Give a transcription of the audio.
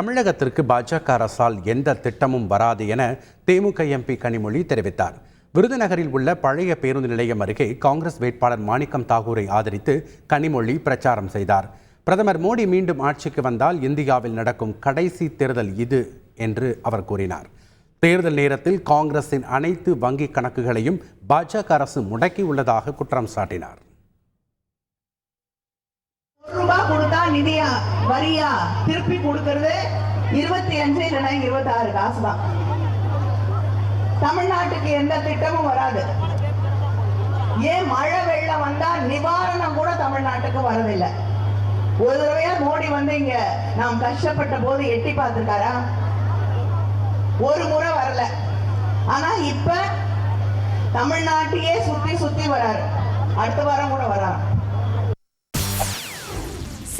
தமிழகத்திற்கு பாஜக அரசால் எந்த திட்டமும் வராது என தேமுக எம்பி கனிமொழி தெரிவித்தார். விருதுநகரில் உள்ள பழைய பேருந்து நிலையம் அருகே காங்கிரஸ் வேட்பாளர் மாணிக்கம் தாகூரை ஆதரித்து கனிமொழி பிரச்சாரம் செய்தார். பிரதமர் மோடி மீண்டும் ஆட்சிக்கு வந்தால் இந்தியாவில் நடக்கும் கடைசி தேர்தல் இது என்று அவர் கூறினார். தேர்தல் நேரத்தில் காங்கிரசின் அனைத்து வங்கி கணக்குகளையும் பாஜக அரசு முடக்கியுள்ளதாக குற்றம் சாட்டினார். நிதியா வரியா திருப்பி கொடுக்கறது? இருபத்தி அஞ்சு இல்லைன்னா இருபத்தி ஆறு காசு தான் தமிழ்நாட்டுக்கு எந்த திட்டமும் வராது. ஏன் மழை வெள்ளம் வந்தா நிவாரணம் கூட தமிழ்நாட்டுக்கு வரதில்லை? ஒரு தடவையா மோடி வந்து இங்க நாம் கஷ்டப்பட்ட போது எட்டி பார்த்திருக்காரா? ஒரு முறை வரல. ஆனா இப்ப தமிழ்நாட்டையே சுத்தி சுத்தி வராரு. அடுத்த வாரம் கூட வராரு